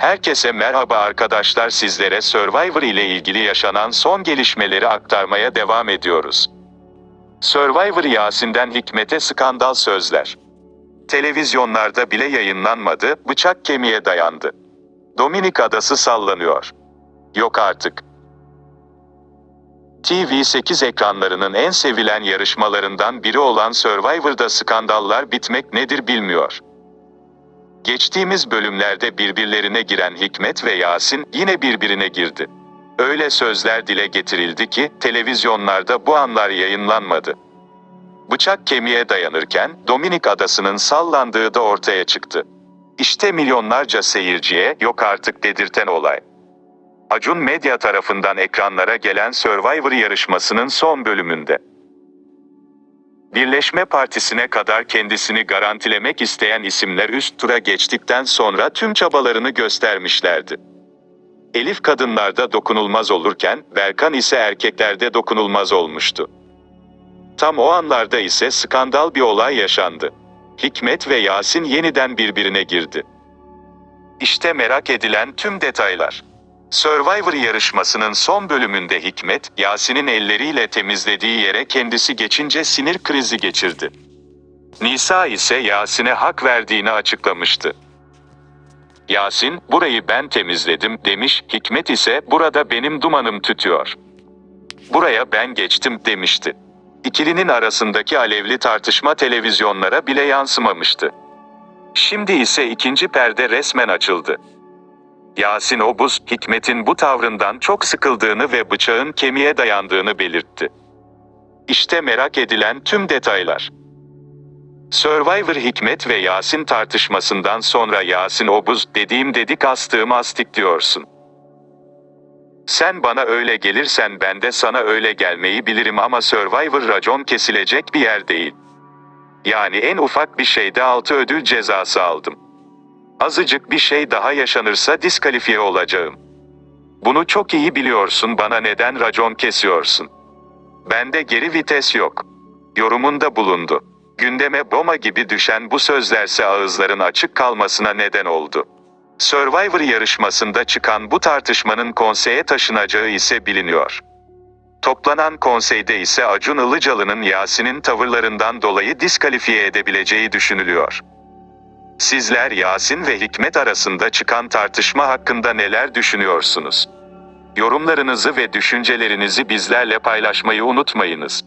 Herkese merhaba arkadaşlar sizlere Survivor ile ilgili yaşanan son gelişmeleri aktarmaya devam ediyoruz. Survivor Yasin'den Hikmet'e skandal sözler. Televizyonlarda bile yayınlanmadı, bıçak kemiğe dayandı. Dominik Adası sallanıyor. Yok artık. TV8 ekranlarının en sevilen yarışmalarından biri olan Survivor'da skandallar bitmek nedir bilmiyor. Geçtiğimiz bölümlerde birbirlerine giren Hikmet ve Yasin yine birbirine girdi. Öyle sözler dile getirildi ki televizyonlarda bu anlar yayınlanmadı. Bıçak kemiğe dayanırken Dominik Adası'nın sallandığı da ortaya çıktı. İşte milyonlarca seyirciye yok artık dedirten olay. Acun Medya tarafından ekranlara gelen Survivor yarışmasının son bölümünde. Birleşme Partisi'ne kadar kendisini garantilemek isteyen isimler üst tura geçtikten sonra tüm çabalarını göstermişlerdi. Elif kadınlarda dokunulmaz olurken, Berkan ise erkeklerde dokunulmaz olmuştu. Tam o anlarda ise skandal bir olay yaşandı. Hikmet ve Yasin yeniden birbirine girdi. İşte merak edilen tüm detaylar. Survivor yarışmasının son bölümünde Hikmet, Yasin'in elleriyle temizlediği yere kendisi geçince sinir krizi geçirdi. Nisa ise Yasin'e hak verdiğini açıklamıştı. Yasin, burayı ben temizledim demiş, Hikmet ise burada benim dumanım tütüyor. Buraya ben geçtim demişti. İkilinin arasındaki alevli tartışma televizyonlara bile yansımamıştı. Şimdi ise ikinci perde resmen açıldı. Yasin Obuz, Hikmet'in bu tavrından çok sıkıldığını ve bıçağın kemiğe dayandığını belirtti. İşte merak edilen tüm detaylar. Survivor Hikmet ve Yasin tartışmasından sonra Yasin Obuz, dediğim dedik astığım astik diyorsun. Sen bana öyle gelirsen ben de sana öyle gelmeyi bilirim ama Survivor racon kesilecek bir yer değil. Yani en ufak bir şeyde altı ödül cezası aldım. Azıcık bir şey daha yaşanırsa diskalifiye olacağım. Bunu çok iyi biliyorsun bana neden racon kesiyorsun. Bende geri vites yok. Yorumunda bulundu. Gündeme bomba gibi düşen bu sözlerse ağızların açık kalmasına neden oldu. Survivor yarışmasında çıkan bu tartışmanın konseye taşınacağı ise biliniyor. Toplanan konseyde ise Acun Ilıcalı'nın Yasin'in tavırlarından dolayı diskalifiye edebileceği düşünülüyor. Sizler Yasin ve Hikmet arasında çıkan tartışma hakkında neler düşünüyorsunuz? Yorumlarınızı ve düşüncelerinizi bizlerle paylaşmayı unutmayınız.